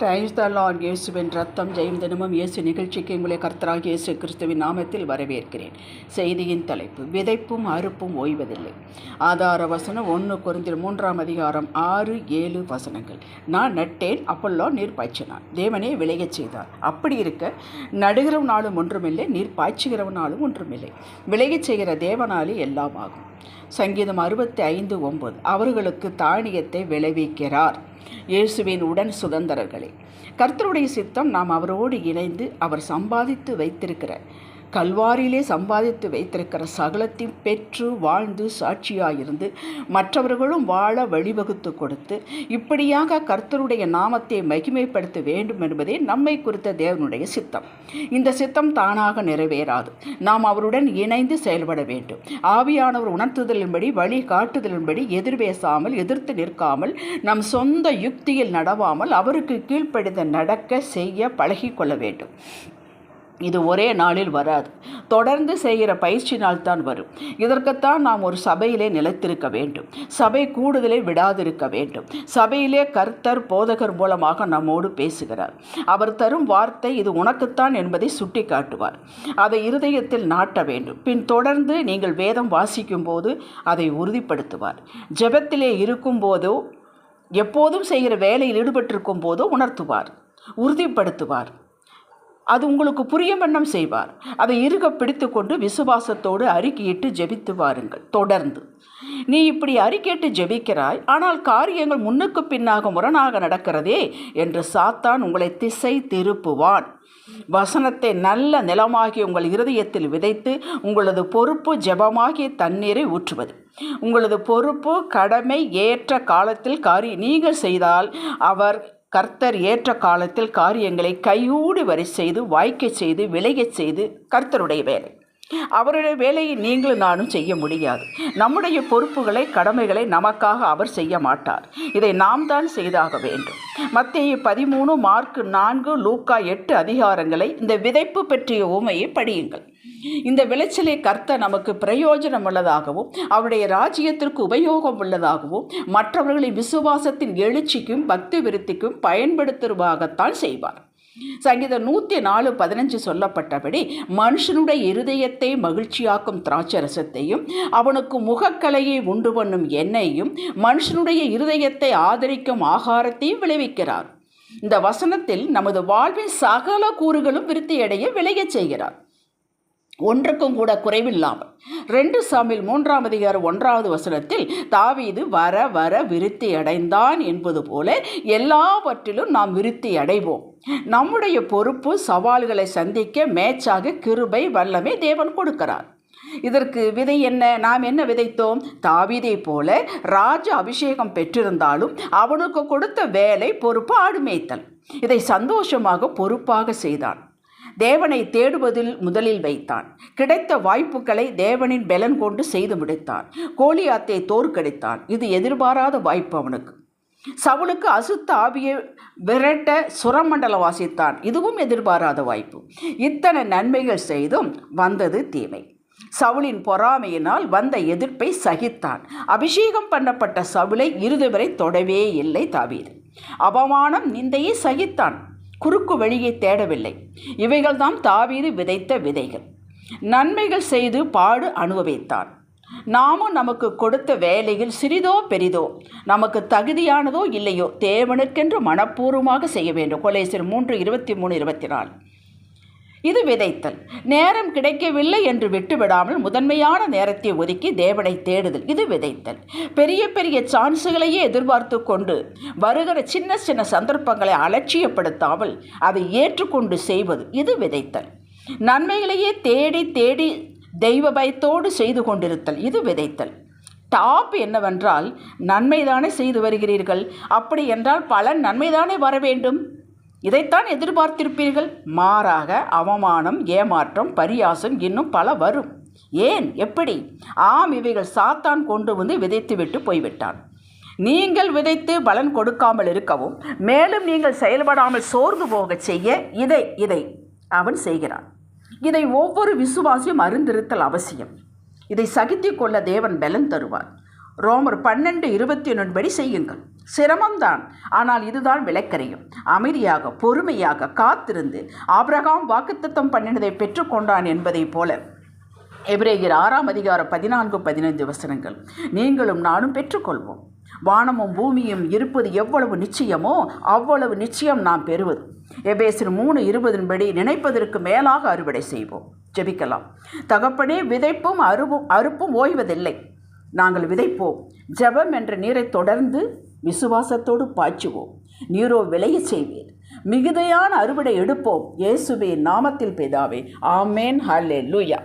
Praise the Lord இயேசுவின் ரத்தம் ஜெயம் தினமும் இயேசு நிகழ்ச்சிக்கு உங்களை கர்த்தராக இயேசு கிறிஸ்துவின் நாமத்தில் வரவேற்கிறேன். செய்தியின் தலைப்பு விதைப்பும் அறுப்பும் ஓய்வதில்லை. ஆதார வசனம் ஒன்று குறைந்த மூன்றாம் அதிகாரம் ஆறு ஏழு வசனங்கள். நான் நட்டேன் அப்பல்லோ நீர் பாய்ச்சினான். தேவனே விளையச் செய்தார். அப்படி இருக்க நடுகிறவனாலும் ஒன்றுமில்லை நீர் பாய்ச்சுகிறவனாலும் ஒன்றுமில்லை. விளையச் செய்கிற தேவனாலே எல்லாம் ஆகும். சங்கீதம் அறுபத்தி ஐந்து ஒன்பது. அவர்களுக்கு தானியத்தை விளைவிக்கிறார். இயேசுவின் உடன் சுதந்திரர்களே. கர்த்தருடைய சித்தம் நாம் அவரோடு இணைந்து அவர் சம்பாதித்து வைத்திருக்கிற கல்வாரியிலே சம்பாதித்து வைத்திருக்கிற சகலத்தையும் பெற்று வாழ்ந்து சாட்சியாயிருந்து மற்றவர்களும் வாழ வழிவகுத்து கொடுத்து இப்படியாக கர்த்தருடைய நாமத்தை மகிமைப்படுத்த வேண்டும் என்பதே நம்மை குறித்த தேவனுடைய சித்தம். இந்த சித்தம் தானாக நிறைவேறாது. நாம் அவருடன் இணைந்து செயல்பட வேண்டும். ஆவியானவர் உணர்த்துதலின்படி வழி காட்டுதலின்படி எதிர்பேசாமல் எதிர்த்து நிற்காமல் நம் சொந்த யுக்தியில் நடவாமல் அவருக்கு கீழ்ப்படிந்த நடக்க செய்ய பழகிக்கொள்ள வேண்டும். இது ஒரே நாளில் வராது. தொடர்ந்து செய்கிற பயிற்சினால் தான் வரும். இதற்குத்தான் நாம் ஒரு சபையிலே நிலைத்திருக்க வேண்டும். சபை கூடுதலை விடாதிருக்க வேண்டும். சபையிலே கர்த்தர் போதகர் மூலமாக நம்மோடு பேசுகிறார். அவர் தரும் வார்த்தை இது உனக்குத்தான் என்பதை சுட்டி காட்டுவார் அதை இருதயத்தில் நாட்ட வேண்டும். பின் தொடர்ந்து நீங்கள் வேதம் வாசிக்கும் போது அதை உறுதிப்படுத்துவார். ஜெபத்திலே இருக்கும் போதோ எப்போதும் செய்கிற வேலையில் ஈடுபட்டிருக்கும் போதோ உணர்த்துவார். உறுதிப்படுத்துவார். அது உங்களுக்கு புரிய வண்ணம் செய்வார். அதை இறுக பிடித்து கொண்டு விசுவாசத்தோடு அறிக்கையிட்டு ஜெபித்து வாருங்கள். தொடர்ந்து. நீ இப்படி அறிக்கையிட்டு ஜெபிக்கிறாய் ஆனால் காரியங்கள் முன்னுக்கு பின்னாக முரணாக நடக்கிறதே என்று சாத்தான் உங்களை திசை திருப்புவான். வசனத்தை நல்ல நிலமாகி உங்கள் இருதயத்தில் விதைத்து உங்களது பொறுப்பு ஜெபமாகிய தண்ணீரை ஊற்றுவது. உங்களது பொறுப்பு கடமை ஏற்ற காலத்தில் காரி நீங்கள் செய்தால் அவர் கர்த்தர் ஏற்ற காலத்தில் காரியங்களை கையூடு வரி செய்து வாய்க்க செய்து விளையச் செய்து கர்த்தருடைய வேலை. அவருடைய வேலையை நீங்களும் நானும் செய்ய முடியாது. நம்முடைய பொறுப்புகளை கடமைகளை நமக்காக அவர் செய்ய மாட்டார். இதை நாம் தான் செய்தாக வேண்டும். மத்திய பதிமூணு மார்க் நான்கு லூக்கா எட்டு அதிகாரங்களை இந்த விதைப்பு பற்றிய உமையை படியுங்கள். இந்த விளைச்சலை கர்த்த நமக்கு பிரயோஜனம் உள்ளதாகவும் அவருடைய ராஜ்யத்திற்கு உபயோகம் உள்ளதாகவும் மற்றவர்களின் விசுவாசத்தின் எழுச்சிக்கும் பக்தி விருத்திக்கும் பயன்படுத்துவாகத்தான் செய்வார். சங்கீதம் நூற்றி நாலு பதினஞ்சு சொல்லப்பட்டபடி மனுஷனுடைய இருதயத்தை மகிழ்ச்சியாக்கும் திராட்சரசத்தையும் அவனுக்கு முகக்கலையை உண்டு பண்ணும் எண்ணெயையும் மனுஷனுடைய இருதயத்தை ஆதரிக்கும் ஆகாரத்தையும் விளைவிக்கிறார். இந்த வசனத்தில் நமது வாழ்வின் சகல கூறுகளும் விருத்தியடைய விளையச் செய்கிறார். ஒன்றுக்கும் கூட குறைவில்லாமல். ரெண்டு சாமில் மூன்றாம் அதிகாரம் ஒன்றாவது வசனத்தில் தாவீது வர வர விருத்தி அடைந்தான் என்பது போல எல்லாவற்றிலும் நாம் விருத்தி அடைவோம். நம்முடைய பொறுப்பு சவால்களை சந்திக்க மேட்சாக கிருபை வல்லமை தேவன் கொடுக்கிறார். இதற்கு விதை என்ன? நாம் என்ன விதைத்தோம்? தாவிதை போல ராஜ அபிஷேகம் பெற்றிருந்தாலும் அவனுக்கு கொடுத்த வேலை பொறுப்பு ஆடு மேய்த்தல். இதை சந்தோஷமாக பொறுப்பாக செய்தான். தேவனை தேடுவதில் முதலில் வைத்தான். கிடைத்த வாய்ப்புகளை தேவனின் பலன் கொண்டு செய்து முடித்தான். கோலியாத்தை தோற்கடித்தான். இது எதிர்பாராத வாய்ப்பு அவனுக்கு. சவுளுக்கு அசுத்த ஆவியை விரட்ட சுரமண்டல வாசித்தான். இதுவும் எதிர்பாராத வாய்ப்பு. இத்தனை நன்மைகள் செய்தும் வந்தது தீமை. சவுளின் பொறாமையினால் வந்த எதிர்ப்பை சகித்தான். அபிஷேகம் பண்ணப்பட்ட சவுளை இறுதி வரை தொடவே இல்லை தாவீது. அவமானம் நிந்தையை சகித்தான். குறுக்கு வழியை தேடவில்லை. இவைகள்தான் தாவீது விதைத்த விதைகள். நன்மைகள் செய்து பாடு அனுபவித்தான். நாமும் நமக்கு கொடுத்த வேலையில் சிறிதோ பெரிதோ நமக்கு தகுதியானதோ இல்லையோ தேவனுக்கென்று மனப்பூர்வமாக செய்ய வேண்டும். கொலேசர் மூன்று இருபத்தி மூணு இருபத்தி நாலு. இது விதைத்தல். நேரம் கிடைக்கவில்லை என்று விட்டுவிடாமல் முதன்மையான நேரத்தை ஒதுக்கி தேவனை தேடுதல். இது விதைத்தல். பெரிய பெரிய சான்ஸுகளையே எதிர்பார்த்து கொண்டு வருகிற சின்ன சின்ன சந்தர்ப்பங்களை அலட்சியப்படுத்தாமல் அதை ஏற்றுக்கொண்டு செய்வது. இது விதைத்தல். நன்மைகளையே தேடி தேடி தெய்வ பயத்தோடு செய்து கொண்டிருத்தல். இது விதைத்தல். டாப் என்னவென்றால் நன்மைதானே செய்து வருகிறீர்கள்? அப்படி என்றால் பலன் நன்மைதானே வர வேண்டும்? இதைத்தான் எதிர்பார்த்திருப்பீர்கள். மாறாக அவமானம் ஏமாற்றம் பரியாசம் இன்னும் பல வரும். ஏன்? எப்படி? ஆம் இவைகள் சாத்தான் கொண்டு வந்து விதைத்துவிட்டு போய்விட்டான். நீங்கள் விதைத்து பலன் கொடுக்காமல் இருக்கவும் மேலும் நீங்கள் செயல்படாமல் சோர்ந்து போகச் செய்ய இதை இதை அவன் செய்கிறான். இதை ஒவ்வொரு விசுவாசியும் அறிந்திருத்தல் அவசியம். இதை சகித்து கொள்ள தேவன் பலன் தருவார். ரோமர் பன்னெண்டு இருபத்தி ஒன்பது படி செய்யுங்கள். சிரமம்தான். ஆனால் இதுதான் விளக்கரையும் அமைதியாக பொறுமையாக காத்திருந்து ஆபிரகாம் வாக்குத்தத்தம் பண்ணினதை பெற்றுக்கொண்டான் என்பதைப் போல. எபிரேயர் ஆறாம் அதிகாரம் பதினான்கு பதினைந்து வசனங்கள். நீங்களும் நானும் பெற்றுக்கொள்வோம். வானமும் பூமியும் இருப்பது எவ்வளவு நிச்சயமோ அவ்வளவு நிச்சயம் நாம் பெறுவது. எபேசர் மூணு இருபதின்படி நினைப்பதற்கு மேலாக அறுவடை செய்வோம். ஜெபிக்கலாம். தகப்பனே விதைப்பும் அறுவும் அறுப்பும் ஓய்வதில்லை. நாங்கள் விதைப்போம். ஜெபம் என்ற நீரை தொடர்ந்து விசுவாசத்தோடு பாய்ச்சுவோம். நீரோ விளைய செய்வீர். மிகுதியான அறுவடை எடுப்போம். இயேசுவே நாமத்தில் பிதாவே. ஆமேன். ஹலே லூயா